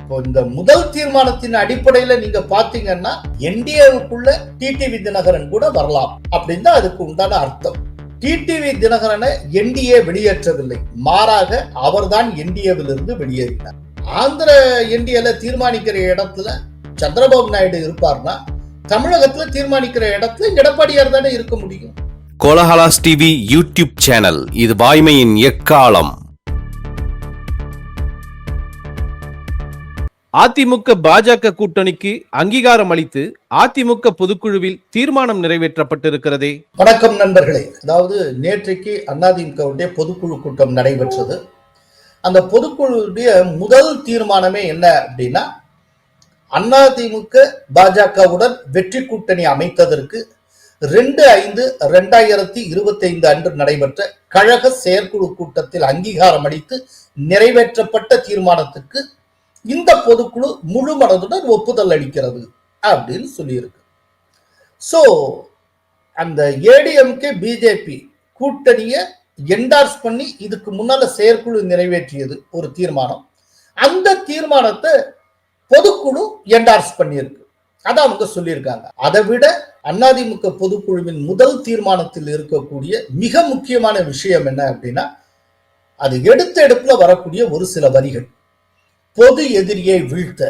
இப்போ இந்த முதல் தீர்மானத்தின் அடிப்படையில நீங்க பாத்தீங்கன்னா என்டிஏவுக்குள்ள டிடிவி தினகரன் கூட வரலாம். அப்படின்னு தான் அதுக்கு உண்டான அர்த்தம். டிடிவி தினகரனை என்டிஏ வெளியேற்றவில்லை. மாறாக அவர்தான் என்டிஏவில் இருந்து வெளியேறினார். ஆந்திர என்டிஏல தீர்மானிக்கிற இடத்துல சந்திரபாபு நாயுடு இருப்பார்னா தமிழகத்துல தீர்மானிக்கிற இடத்துல எடப்பாடியார் தானே இருக்க முடியும். கோலஹலாஸ் டிவி யூடியூப் சேனல் இது வாய்மையின் எக்காலம். அதிமுக பாஜக கூட்டணிக்கு அங்கீகாரம் அளித்து அதிமுக பொதுக்குழுவில் தீர்மானம் நிறைவேற்றப்பட்டிருக்கிறதே. வணக்கம் நண்பர்களே. அதாவது நேற்றைக்கு அதிமுகவுடைய பொதுக்குழு கூட்டம் நடைபெற்றது. அந்த பொதுக்குழுவுடைய முதல் தீர்மானமே என்ன அப்படின்னா அதிமுக பாஜகவுடன் வெற்றி கூட்டணி அமைத்ததற்கு ரெண்டு ஐந்து ரெண்டாயிரத்தி இருபத்தி ஐந்து அன்று நடைபெற்ற கழக செயற்குழு கூட்டத்தில் அங்கீகாரம் அளித்து நிறைவேற்றப்பட்ட தீர்மானத்துக்கு இந்த பொதுக்குழு முழு மனதுடன் ஒப்புதல் அளிக்கிறது அப்படின்னு சொல்லியிருக்கு. ஸோ அந்த ஏடிஎம்கே பிஜேபி கூட்டணியை என்டார்ஸ் பண்ணி இதுக்கு முன்னால செயற்குழு நிறைவேற்றியது ஒரு தீர்மானம். அந்த தீர்மானத்தை பொதுக்குழு என்டார்ஸ் பண்ணியிருக்கு. அதை அவங்க சொல்லியிருக்காங்க. அதை விட அதிமுக பொதுக்குழுவின் முதல் தீர்மானத்தில் இருக்கக்கூடிய மிக முக்கியமான விஷயம் என்ன அப்படின்னா அது எடுத்த எடுப்புல வரக்கூடிய ஒரு சில வரிகள். பொது எதிரியை வீழ்த்த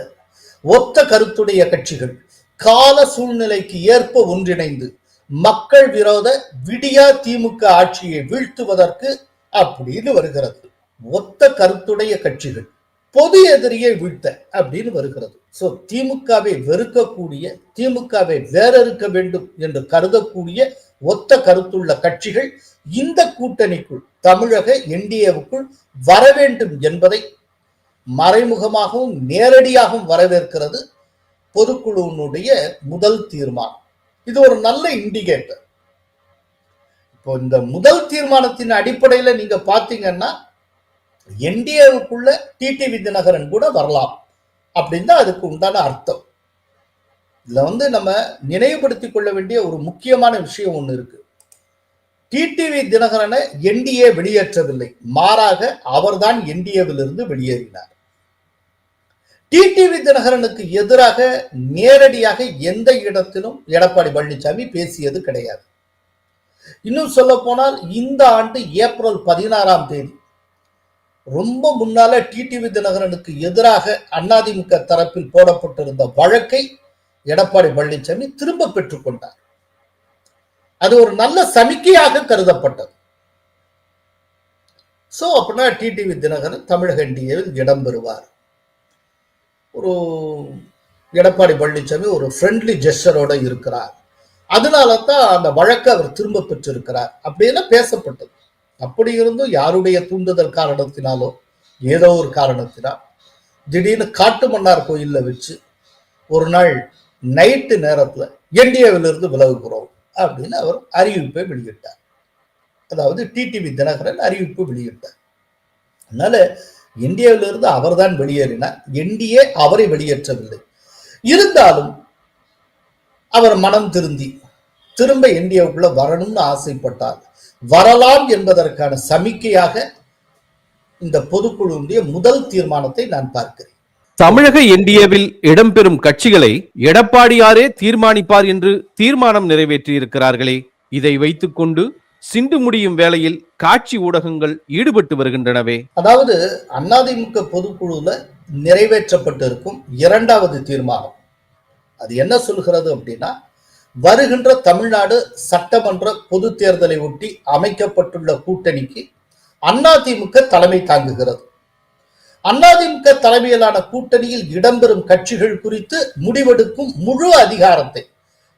ஒத்த கருத்துடைய கட்சிகள் கால சூழ்நிலைக்கு ஏற்ப ஒன்றிணைந்து மக்கள் விரோத விடியா திமுக ஆட்சியை வீழ்த்துவதற்கு அப்படின்னு வருகிறது. ஒத்த கருத்துடைய கட்சிகள் பொது எதிரியை வீழ்த்த அப்படின்னு வருகிறது. சோ திமுகவை வெறுக்கக்கூடிய திமுகவை வேறறுக்க வேண்டும் என்று கருதக்கூடிய ஒத்த கருத்துள்ள கட்சிகள் இந்த கூட்டணிக்குள் தமிழக என்டிஏவுக்குள் வர வேண்டும் என்பதை மறைமுகமாகவும் நேரடியாகவும் வரவேற்கிறது பொதுக்குழுவினுடைய முதல் தீர்மானம். இது ஒரு நல்ல இண்டிகேட்டர். இப்போ இந்த முதல் தீர்மானத்தின் அடிப்படையில நீங்க பாத்தீங்கன்னா என்டிஏவுக்குள்ள டிடிவி தினகரன் கூட வரலாம் அப்படின்னு தான் அதுக்கு உண்டான அர்த்தம். இதுல வந்து நம்ம நினைவுபடுத்திக் கொள்ள வேண்டிய ஒரு முக்கியமான விஷயம் ஒன்று இருக்கு. டிடிவி தினகரனை என்டிஏ வெளியேற்றவில்லை. மாறாக அவர்தான் என்டிஏவிலிருந்து வெளியேறினார். டிடிவி தினகரனுக்கு எதிராக நேரடியாக எந்த இடத்திலும் எடப்பாடி பழனிசாமி பேசியது கிடையாது. இன்னும் சொல்ல போனால் இந்த ஆண்டு ஏப்ரல் பதினாறாம் தேதி ரொம்ப முன்னால டிடிவி தினகரனுக்கு எதிராக அதிமுக தரப்பில் போடப்பட்டிருந்த வழக்கை எடப்பாடி பழனிசாமி திரும்ப பெற்றுக்கொண்டார் அது ஒரு நல்ல சமிக்கையாக கருதப்பட்டது. சோ அப்படின்னா டிடிவி தினகரன் தமிழக இந்தியாவில் இடம் பெறுவார். ஒரு எடப்பாடி பழனிசாமி ஒரு ஃப்ரெண்ட்லி ஜெஸ்டரோட இருக்கிறார். அதனால தான் அந்த வழக்கை அவர் திரும்ப பெற்றிருக்கிறார். அப்படின்னு பேசப்பட்டது. அப்படி இருந்தும் யாருடைய தூண்டுதல் காரணத்தினாலோ ஏதோ ஒரு காரணத்தினால் திடீர்னு காட்டு மன்னார் கோயில்ல வச்சு ஒரு நாள் நைட்டு நேரத்துல என்டிஏவிலிருந்து விலகுகிறோம் அப்படின்னு அவர் அறிவிப்பை வெளியிட்டார். அதாவது டிடிவி தினகரன் அறிவிப்பு வெளியிட்டார். அதனால இந்தியாவிலிருந்து அவர்தான் வெளியேறினார். என்டிஏ அவரை வெளியேற்றவில்லை. இருந்தாலும் அவர் மனம் திருந்தி திரும்ப இந்தியாவுக்குள்ள வரணும்னு ஆசைப்பட்டார். வரலாம் என்பதற்கான சமிக்கையாக இந்த பொதுக்குழுவுடைய முதல் தீர்மானத்தை நான் பார்க்கிறேன். தமிழக என்டிஏவில் இடம்பெறும் கட்சிகளை எடப்பாடியாரே தீர்மானிப்பார் என்று தீர்மானம் நிறைவேற்றியிருக்கிறார்களே. இதை வைத்துக்கொண்டு சிண்டு முடியும் வேளையில் காட்சி ஊடகங்கள் ஈடுபட்டு வருகின்றனவே. அதாவது அதிமுக பொதுக்குழுல நிறைவேற்றப்பட்டிருக்கும் இரண்டாவது தீர்மானம். அது என்ன சொல்கிறது அப்படின்னா வருகின்ற தமிழ்நாடு சட்டமன்ற பொது தேர்தலை ஒட்டி அமைக்கப்பட்டுள்ள கூட்டணிக்கு அதிமுக தலைமை தாங்குகிறது. அதிமுக தலைமையிலான கூட்டணியில் இடம்பெறும் கட்சிகள் குறித்து முடிவெடுக்கும் முழு அதிகாரத்தை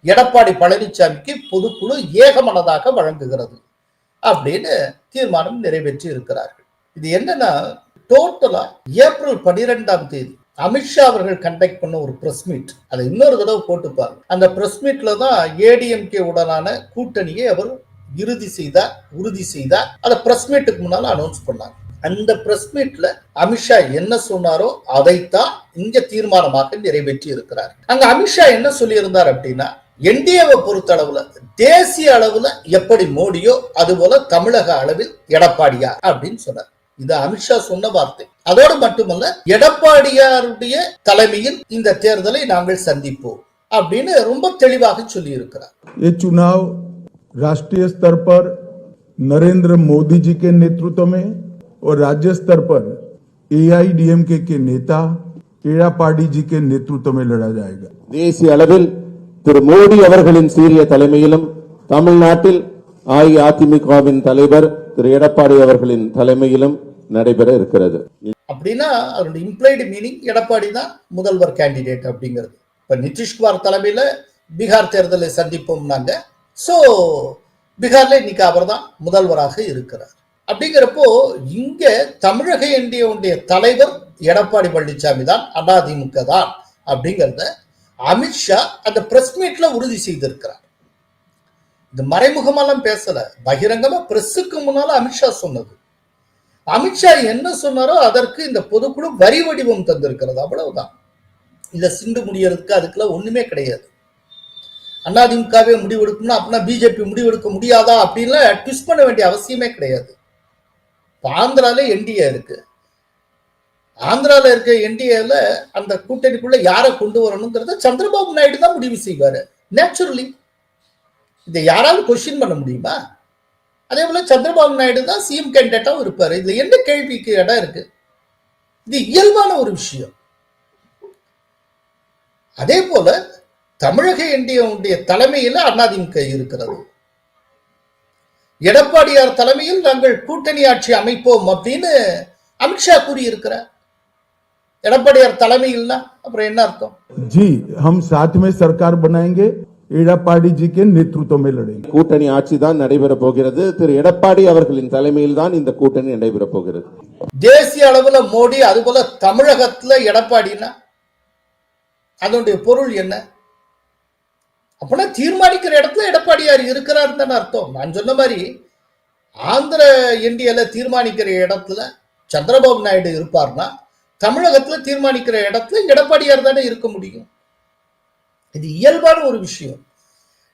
எடப்பாடி பழனிசாமிக்கு பொதுக்குழு ஏகமனதாக வழங்குகிறது அப்படின்னு தீர்மானம் நிறைவேற்றி இருக்கிறார்கள். இது என்னன்னா டோட்டலா ஏப்ரல் பனிரெண்டாம் தேதி அமித்ஷா அவர்கள் கண்டக்ட் பண்ண ஒரு பிரஸ் மீட் அதை இன்னொரு தடவை போட்டுப்பாங்க அந்த பிரஸ் மீட்ல தான் ஏடிஎம்கே உடனான கூட்டணியை அவர் இறுதி செய்தார் உறுதி செய்தார். அதை பிரஸ் மீட்டுக்கு முன்னால அனௌன்ஸ் பண்ணாங்க. அந்த பிரஸ் மீட்ல அமித்ஷா என்ன சொன்னாரோ அதைத்தான் இங்க தீர்மானமாக நிறைவேற்றி இருக்கிறார். அங்க அமித்ஷா என்ன சொல்லியிருந்தார் அப்படின்னா என்டிஏவை பொறுத்த அளவுல தேசிய அளவுல எப்படி மோடியோ அது போல தமிழக அளவில் எடப்பாடியார் அப்படின்னு சொன்னார் இது அமித்ஷா சொன்ன வார்த்தை அதோடு மட்டுமல்ல எடப்பாடியாருடைய தலைமையில் இந்த தேர்தலை நாங்கள் சந்திப்போம் அப்படின்னு ரொம்ப தெளிவாக சொல்லி இருக்கிறார் ये चुनाव राष्ट्रीय स्तर पर नरेंद्र मोदी जी के नेतृत्व में और राज्य स्तर पर एआईडीएमके के नेता एड़ापाडी जी के नेतृत्व में लड़ा जाएगा தேசிய அளவில் திரு மோடி அவர்களின் சீரிய தலைமையிலும் தமிழ்நாட்டில் அஇஅதிமுகவின் தலைவர் திரு எடப்பாடி அவர்களின் தலைமையிலும் நடைபெற இருக்கிறது. அப்படின்னா அதனுடைய இம்ப்ளைடு மீனிங் எடப்பாடி தான் முதல்வர் கேண்டிடேட் அப்படிங்கிறது. இப்ப நிதிஷ்குமார் தலைமையில பீகார் தேர்தலை சந்திப்போம்னாங்க சோ பீகார்ல இன்னைக்கு அவர் தான் முதல்வராக இருக்கிறார். அப்படிங்கிறப்போ இங்க தமிழக என்டிஏவுடைய தலைவர் எடப்பாடி பழனிசாமி தான் அதிமுக தான் அப்படிங்கிறத அமித்ஷா அந்த பிரஸ் மீட்ல உறுதி செய்திருக்கிறார். இது மறைமுகமெல்லாம் பேசல. பகிரங்கமா பிரஸ்ஸுக்கு முன்னால அமித்ஷா சொன்னது. அமித்ஷா என்ன சொன்னாரோ அதற்கு இந்த பொதுக்குழு வரி வடிவம் தந்திருக்கிறது. அவ்வளவுதான். இத சிண்டு முடியறதுக்கு அதுக்கெல்லாம் ஒண்ணுமே கிடையாது. அதிமுகவே முடிவெடுக்கணும்னா அப்படின்னா பிஜேபி முடிவெடுக்க முடியாதா அப்படின்லாம் ட்விஸ்ட் பண்ண வேண்டிய அவசியமே கிடையாது. இப்ப ஆந்திரால என்டிஏ இருக்கு. ஆந்திரால இருக்க என்டிஏல அந்த கூட்டணிக்குள்ள யாரை கொண்டு வரணுங்கிறத சந்திரபாபு நாயுடு தான் முடிவு செய்வாரு. நேச்சுரலி இதை யாராவது கொஸ்டின் பண்ண முடியுமா? அதே போல சந்திரபாபு நாயுடு தான் சிஎம் கேண்டிடேட்டாவும் இருப்பாரு. இதுல என்ன கேள்விக்கு இடம் இருக்கு? இது இயல்பான ஒரு விஷயம். அதே போல தமிழக என்டிஏவுடைய தலைமையில அதிமுக இருக்கிறது. எடப்பாடியார் தலைமையில் நாங்கள் கூட்டணி ஆட்சி அமைப்போம் அப்படின்னு அமித்ஷா கூறியிருக்கிறார். எடப்பாடியார் தலைமை தலைமையில்னா அப்புறம் என்ன அர்த்தம்? ஜி ஹம் சாத்மே சர்க்கார் பனாயங்க? எடப்பாடி ஜி கே நேத்ருத்துவமே லடேங்க கூட்டணி ஆட்சி தான் நடைபெற போகிறது. திரு எடப்பாடி அவர்களின் தலைமையில் தான் இந்த கூட்டணி நடைபெற போகிறது. தேசிய அளவுல மோடி அதுபோல தமிழகத்துல எடப்பாடினா அதனுடைய பொருள் என்ன? அப்படின்னா தீர்மானிக்கிற இடத்துல எடப்பாடியார் இருக்கிறார் தானே அர்த்தம். நான் சொன்ன மாதிரி ஆந்திர இந்தியால தீர்மானிக்கிற இடத்துல சந்திரபாபு நாயுடு இருப்பார்னா தமிழகத்துல தீர்மானிக்கிற இடத்துல எடப்பாடியார் தானே இருக்க முடியும். இது இயல்பான ஒரு விஷயம்.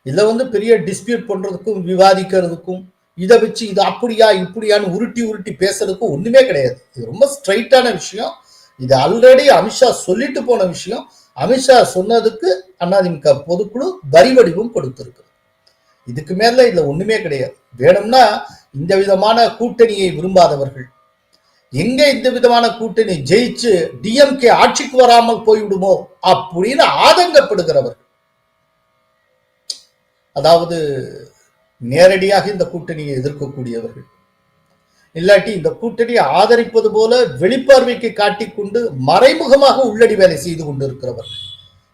இதில் வந்து பெரிய டிஸ்பியூட் பண்றதுக்கும் விவாதிக்கிறதுக்கும் இதை வச்சு இது அப்படியா இப்படியான்னு உருட்டி உருட்டி பேசுறதுக்கும் ஒண்ணுமே கிடையாது. இது ரொம்ப ஸ்ட்ரைட்டான விஷயம். இது ஆல்ரெடி அமித்ஷா சொல்லிட்டு போன விஷயம். அமித்ஷா சொன்னதுக்கு அதிமுக பொதுக்குழு வரி வடிவம் கொடுத்திருக்கு. இதுக்கு மேல இதுல ஒண்ணுமே கிடையாது. வேணும்னா இந்த விதமான கூட்டணியை விரும்பாதவர்கள் எங்க இந்த விதமான கூட்டணி ஜெயிச்சு டிஎம்கே ஆட்சிக்கு வராமல் போய்விடுமோ அப்படின்னு ஆதங்கப்படுகிறவர். அதாவது நேரடியாக இந்த கூட்டணியை எதிர்க்கக்கூடியவர்கள். இல்லாட்டி இந்த கூட்டணியை ஆதரிப்பது போல வெளிப்பார்வைக்கு காட்டிக்கொண்டு மறைமுகமாக உள்ளடி வேலை செய்து கொண்டு இருக்கிறவர்கள்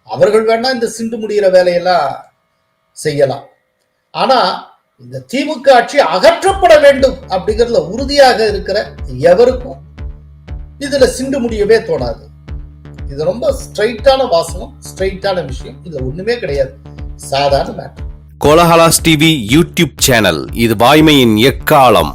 அவர்கள் வேணா இந்த சிண்டு முடிகிற வேலையெல்லாம் செய்யலாம். ஆனா இந்த திமுக ஆட்சி அகற்றப்பட வேண்டும் அப்படிங்கிறதுல உறுதியாக இருக்கிற எவருக்கும் இதுல சிண்டு முடியவே தோணாது. இது ரொம்ப ஸ்ட்ரைட்டான வாசனம் ஸ்ட்ரைட்டான விஷயம். இதுல ஒண்ணுமே கிடையாது. சாதாரண matter Kolahalas TV YouTube channel இது வாய்மையின் எக்காலம்.